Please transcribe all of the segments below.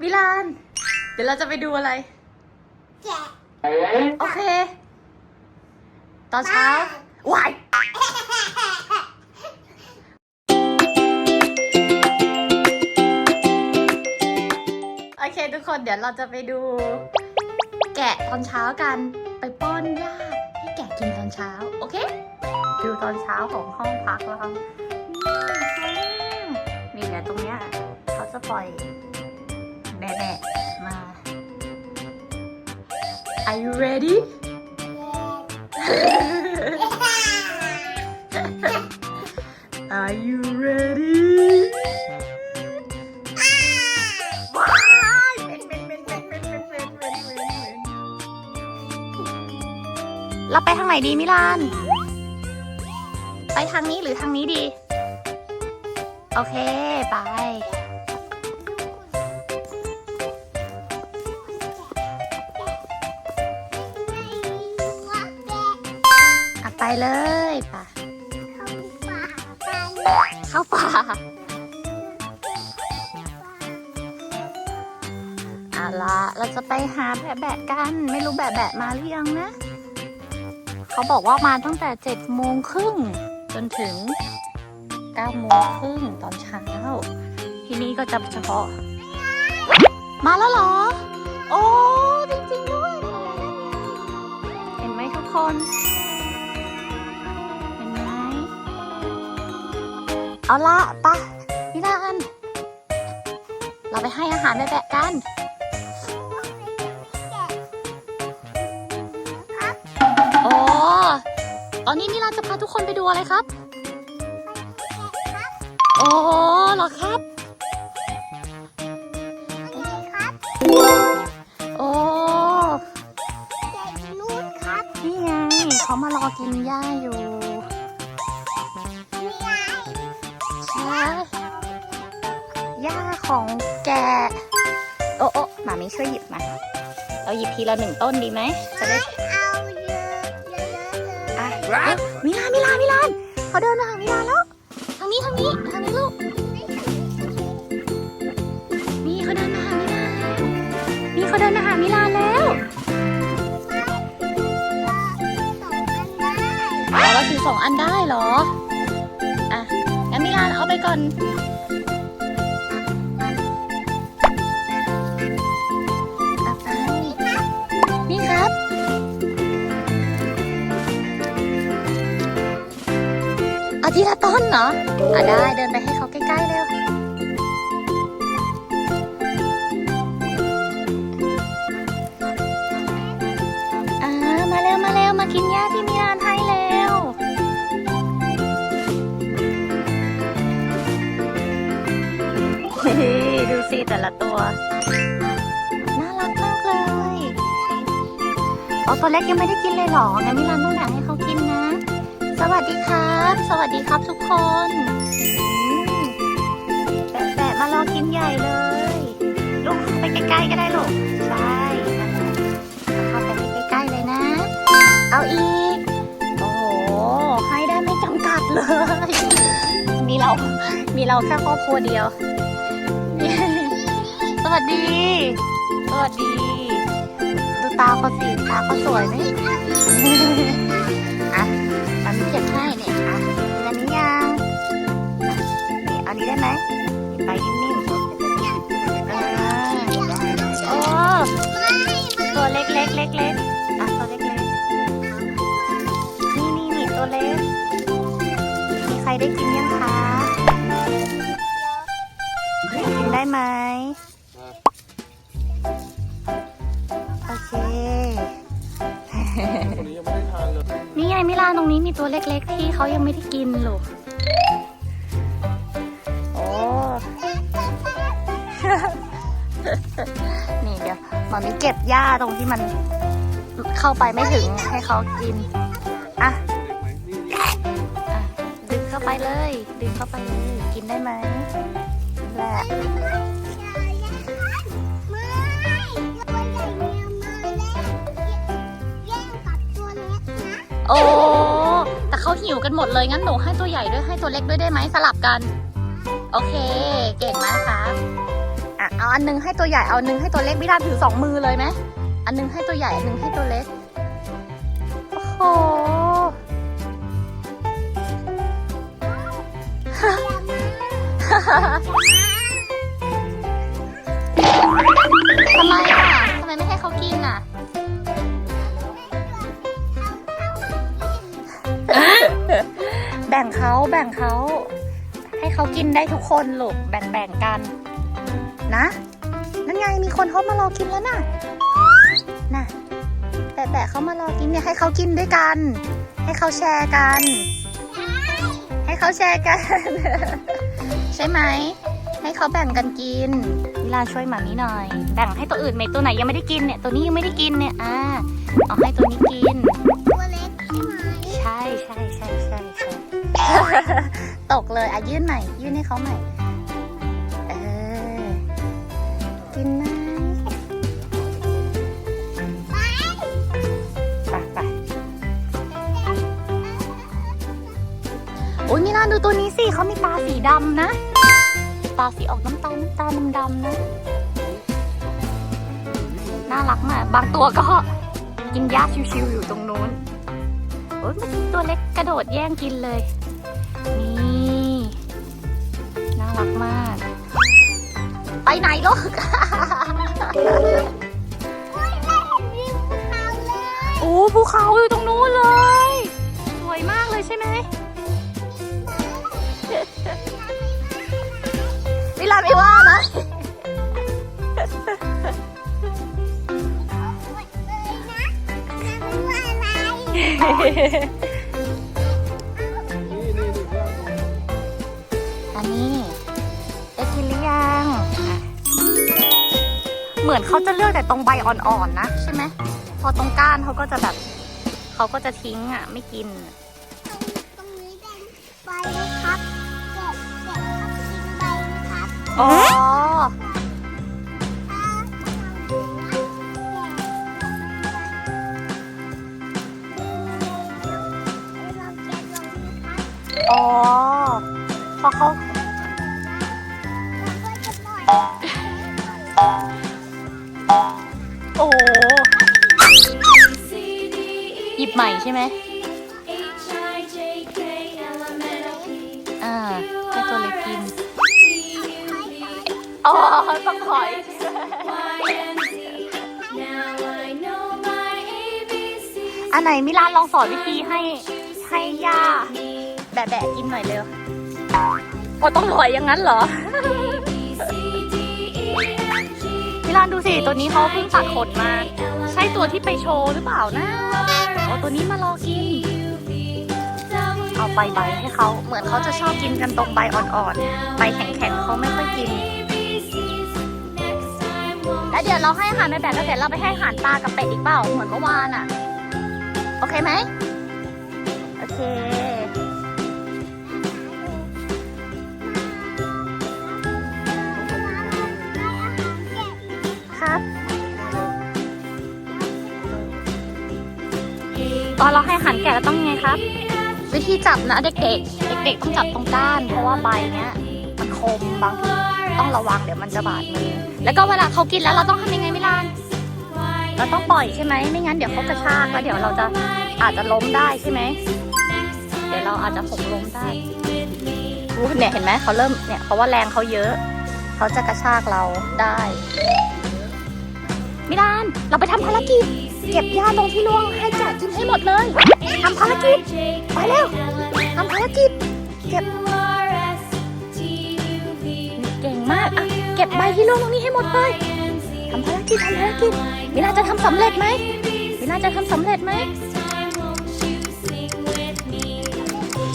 มิลาน เดี๋ยวเราจะไปดูอะไร แกะโอเค ตอนเช้าวายโอเคทุกคนเดี๋ยวเราจะไปดู แกะตอนเช้ากันไปป้อนหญ้าให้แกะกินตอนเช้า โอเค ดูตอนเช้าของห้องพักเรานี่สวยมากนี่เนี่ยตรงเนี้ยเขาจะปล่อย แบะมา Are you ready? Are you ready? ว้ายเป็นเป็นเป็นเป็นเป็นเป็นเป็นเป็นเป็นเราไปทางไหนดีมิลาน ไปทางนี้หรือทางนี้ดี โอเค ไป เลยป่ะเข้าป่าเอาละเราจะไปหาแบะแบะกัน ไม่รู้แบะแบะมาหรือยังนะ เขาบอกว่ามาตั้งแต่เจ็ดโมงครึ่งจนถึงเก้าโมงครึ่งตอนเช้า ที่นี่ก็จะเฉพาะ มาแล้วเหรอ โอ้ จริงๆด้วย เห็นไหมทุกคน เอาละปะพี่ลาน เราไปให้อาหารแบะๆกัน โอ้ตอนนี้นี่เราจะพาทุกคนไปดูอะไรครับ โอ้เหรอครับ โอ้นี่ไงเขามารอกินหญ้าอยู่ หญ้าของแกะโอ้โอ้หมาไมิช่วยหยิบมา เราหยิบทีละหนึ่งต้นดีไหมจะได้อะเยอ้ยมิลานมิลานมิลานเขาเดินมาหามิลานแล้วทางนี้ทางนี้ทางนี้ลูกนี่เขาเดินมาหามิลานแล้วนี่เขาเดินมาหามิลานแล้วเราถือสองอันได้เหรอ ก่อนเอาไปนี่ครับ เอาทีละต้นเหรออะได้เดินไปให้เขาใกล้ๆเร็วอ่ามาเร็วมาเร็วมากินหญ้าที่มิลาน ยดูสิแต่ละตัว น่ารักมากเลยอ๋อตัวเล็กยังไม่ได้กินเลยเหรอ งั้นมิลันต้องแบ่งให้เขากินนะ สวัสดีครับ สวัสดีครับทุกคนอืมแปะๆมารอกินใหญ่เลย ลูกไปใกล้ๆก็ได้ลูกใช่นั่นแหละเข้าไปให้ใกล้ๆเลยนะ เอาอีก โอ้โห ให้ได้ไม่จำกัดเลย มีเรา มีเราแค่ครอบครัวเดียว วัสดี สวัสดี ดูตาเขาสิ ตาเขาสวยไหมอะมันนี้เก็บให้เนี่ย อะอันนี้ยังนี่อันนี้ได้ไหมไปนิ่มๆอ่าโอ้ตัวเล็กเล็กเล็กเล็กๆอะตัวเล็กเล็กนี่นี่นี่ตัวเล็ก มีใครได้กินยังคะ กินได้ไหม คคนนี้ยังไม่ได้ทานเลยนี่ไงมิลานตรงนี้มีตัวเล็ก ๆ ที่เขายังไม่ได้กินลูกโอ้นี่เดี๋ยวหมามีเก็บหญ้าตรงที่มันเข้าไปไม่ถึงให้เขากิน อะอะ ดึงเข้าไปเลย ดึงเข้าไปเลย กินได้ไหมแหละ โอ้แต่เขาหิวกันหมดเลยงั้นหนูให้ตัวใหญ่ด้วยให้ตัวเล็กด้วยได้ไหมสลับกัน โอเค เก่งมากครับอะเอาอันหนึงให้ตัวใหญ่เอาอันหนึงให้ตัวเล็กมิลาถือสองมือเลยไหมอันหนึงให้ตัวใหญ่อันหนึงให้ตัวเล็กโอ้โหทำไม แบ่งเขาแบ่งเขา ให้เขากินได้ทุกคนลูกแบ่งแบ่งๆกัน นะนั่นไงมีคนเขามารอกินแล้วน่ะน่ะแต่แต่เขามารอกินเนี่ยให้เขากินด้วยกัน ให้เขาแชร์กัน ให้เขาแชร์กัน ใช่ไหมให้เขาแบ่งกันกินวิลาช่วยหมามีหน่อย แบ่งให้ตัวอื่นไหมตัวไหนยังไม่ได้กินเนี่ยตัวนี้ยังไม่ได้กินเนี่ยอ่าเอาให้ตัวนี้กินตัวเล็กใช่ไหมใช่ใช่ใช่ใช่ใช่ ตกเลยอะยื่นใหม่ ยื่นให้เขาใหม่ เออ กินไหมไปไปโอ้ยมีนาดูตัวนี้สิเขามีตาสีดำนะ ตาสีออกน้ำตาลน้ำตาลดำๆนะ น่ารักมาก บางตัวก็กินหญ้าชิวๆอยู่ตรงนู้นโอ้ยเมื่อกี้ตัวเล็กกระโดดแย่งกินเลย รักมาก ไปไหนลูกโอ้ภูเขาอยู่ตรงนู้นเลย สวยมากเลยใช่ไหมเวลาไม่ว่านะ เหมือนเขาจะเลือกแต่ตรงใบอ่อนๆนะใช่ไหมพอตรงก้านเขาก็จะแบบเขาก็จะทิ้งอะ ไม่กิน ตรงนี้แดงใบนะครับเด็กเด็กครับกินใบนะครับอ๋ออ๋อพอเขา ใหม่ใช่ไหมอ่าให้ตัวเล็กกินอ๋อต้องถอยอันไหนมิลานลองสอนวิธีให้ให้ย่าแบะแบะกินหน่อยเร็วโอ้ต้องถอยอย่างนั้นเหรอมิลานดูสิตัวนี้เขาเพิ่งตัดขนมา ใช่ตัวที่ไปโชว์หรือเปล่านะ เอาตัวนี้มาลองกิน เอาใบใบให้เขาเหมือนเขาจะชอบกินกันตรงใบอ่อนๆ ใบแข็งๆเขาไม่ค่อยกิน แล้วเดี๋ยวเราให้อาหารไปแบบแล้วเสร็จเราไปให้อาหารปลากับเป็ดอีกเปล่า เหมือนเมื่อวานอะ โอเคไหม โอเค อนเราให้หารแกะเราต้องไงครับ วิธีจับนะเด็กๆ เด็กๆ ต้องจับตรงก้าน เพราะว่าใบเนี้ยมันคมบางทีต้องระวังเดี๋ยวมันจะบาดมือ แล้วก็เวลาเขากินแล้วเราต้องทำยังไงมิลานเราต้องปล่อยใช่ไหมไม่งั้นเดี๋ยวเขากระชากแล้วเดี๋ยวเราจะอาจจะล้มได้ใช่ไหมเดี๋ยวเราอาจจะหกล้มได้อู้เนี่ยเห็นไหมเขาเริ่มเนี่ยเพราะว่าแรงเขาเยอะ เขาจะกระชากเราได้ มิลาน เราไปทำภารกิจ เก็บหญ้าตรงที่ร่วงให้แกะกินให้หมดเลยทำภารกิจไปเร็วทำภารกิจเก็บเก่งมากอะเก็บใบที่ร่วงตรงนี้ให้หมดเลยทำภารกิจทำภารกิจมิลาจะทำสำเร็จไหมมิลาจะทำสำเร็จไหม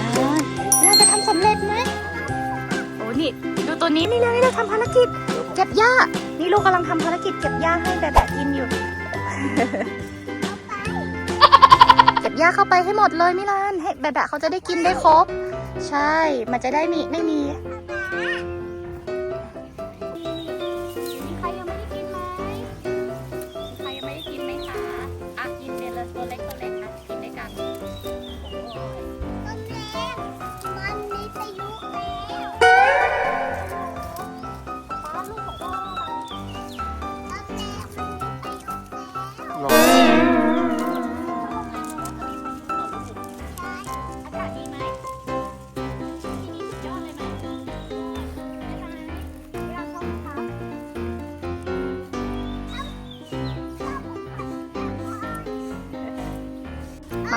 อ่ามิลาจะทำสำเร็จไหมโอ้นี่ดูตัวนี้นี่เลยเราทำภารกิจ เก็บหญ้านี่ลูกกำลังทำภารกิจเก็บหญ้าให้แบบแบบกินอยู่ เก็บหญ้าเข้าไปให้หมดเลยมิลานให้แบบเขาจะได้กินได้ครบ ใช่ มันจะได้มีไม่มี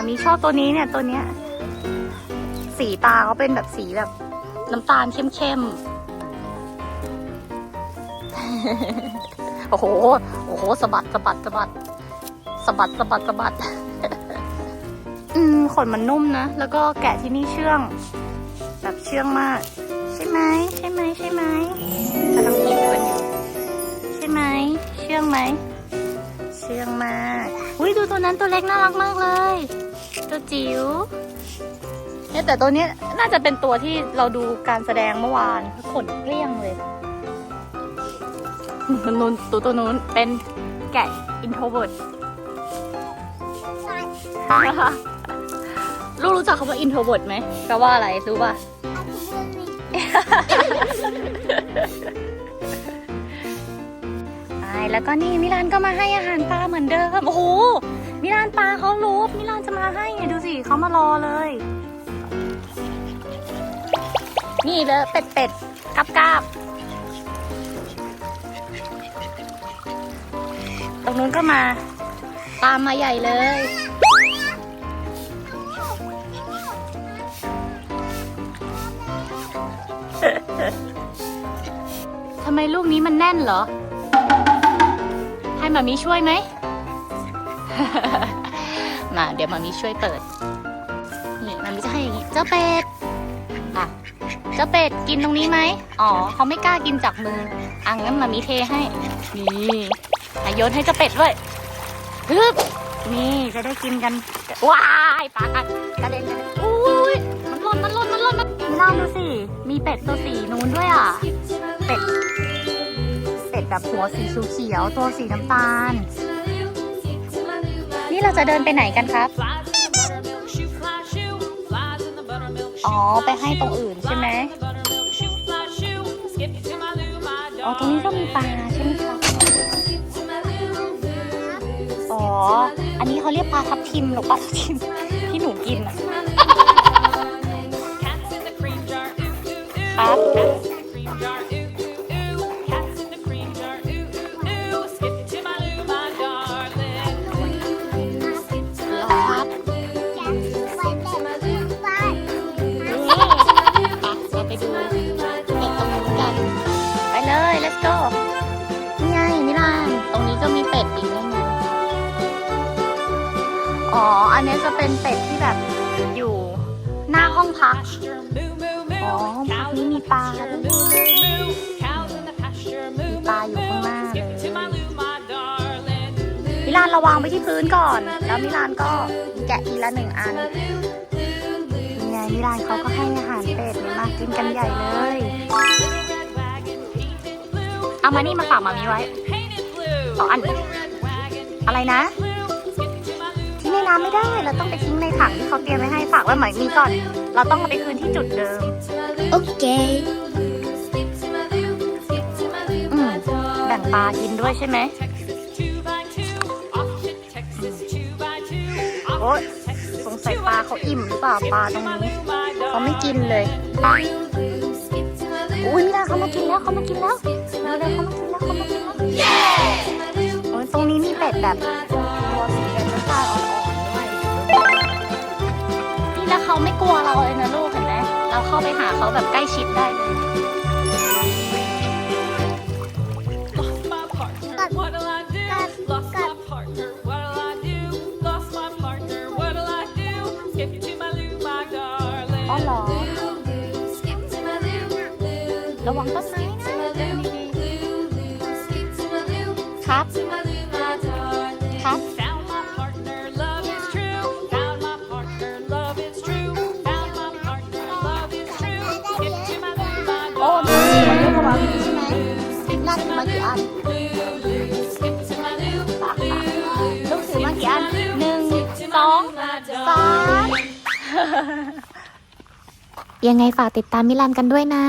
มามีชอบตัวนี้เนี่ยตัวเนี้ย สีตาเขาเป็นแบบสีแบบ น้ำตาลเข้มๆ โอ้โห โอ้โหสะบัดสะบัดสะบัดสะบัดสะบัดสะบัด อืมขนมันนุ่มนะ แล้วก็แกะที่นี่เชื่อง แบบเชื่องมาก ใช่ไหมใช่ไหมใช่ไหมกำลังกินกันอยู่ใช่ไหมเชื่องไหมเชื่องมากอุ้ยดูตัวนั้นตัวเล็กน่ารักมากเลย ตัวจิ๋วเนี่ยแต่ตัวนี้น่าจะเป็นตัวที่เราดูการแสดงเมื่อวานขนเกลี้ยงเลยตัวนู้นตัวตัวนู้นเป็นแกะอินโทรเวิร์ดลูกรู้จักคำว่า introvert ไหมแปลว่าอะไรรู้ป่ะไปแล้วก็นี่มิลานก็มาให้อาหารปลาเหมือนเดิม โอ้โหมิลานปลาเขารู้มิลาน มาให้ไงดูสิเขามารอเลย นี่เลยเป็ดเป็ดกาบกาบตรงนู้นก็มา ตามมาใหญ่เลย ทำไมลูกนี้มันแน่นเหรอ ให้มามีช่วยไหม มาเดี๋ยวมามีช่วยเปิด นี่มามีจะให้อย่างนี้เจ้าเป็ดอะเจ้าเป็ดกินตรงนี้ไหมอ๋อเขาไม่กล้ากินจากมืออะงั้นมามีเทให้นี่โยนให้เจ้าเป็ดด้วยฮึบนี่จะได้กินกันว้ายปลากกระเด็นเด็นอุ้ยมันหล่นมันหล่นมันหล่นมันมิลาดูสิมีเป็ดตัวสีนู้นด้วยอะเป็ดเป็ดแบบหัวสีเขียวตัวสีน้ำตาล นี้เราจะเดินไปไหนกันครับ อ๋อ ไปให้ตรงอื่นใช่ไหมอ๋อ ตรงนี้ก็มีปลาใช่ไหมคะอ๋อ อันนี้เขาเรียกปลาทับทิมหรือปลาทับทิมที่หนูกินอะ อ๋ออันนี้จะเป็นเป็ดที่แบบอยู่หน้าห้องพัก อ๋อห้องพักนี้มีปลาด้วยมีปลาอยู่ข้างหน้าเลยมิลานระวางไว้ที่พื้นก่อน แล้วมิลานก็แกะทีละหนึ่งอันไงมิลานเขาก็ให้อาหารเป็ดมากินกันใหญ่เลย เอามานี่มาฝากมามีไว้สองอัน อะไรนะ ทิ้งในน้ำไม่ได้ เราต้องไปทิ้งในถังที่เขาเตรียมไว้ให้ฝากไว้หมายมีก่อน เราต้องเอาไปคืนที่จุดเดิม โอเค อืมแบ่งปลากินด้วยใช่ไหม โอ๊ยสงสัยปลาเขาอิ่มหรือเปล่าปลาตรงนี้เขาไม่กินเลยอุ้ยนี่นะเขามากินแล้วเขามากินแล้วเอาเลยเขามากินแล้วเขามากินแล้วโอ้ยตรงนี้มีเป็ดแบบ ไม่กลัวเราเลยนะลูกเห็นไหมเราเข้าไปหาเขาแบบใกล้ชิดได้เลย Lost my partner, what'll I do? Lost my partner, what'll I do? Lost my partner, what'll I do? Skip to my loo, my darling. อ๋อเหรอระวังต้นไม้นะเดินดีๆครับครับ ยังไงฝากติดตามมิลันกันด้วยนะ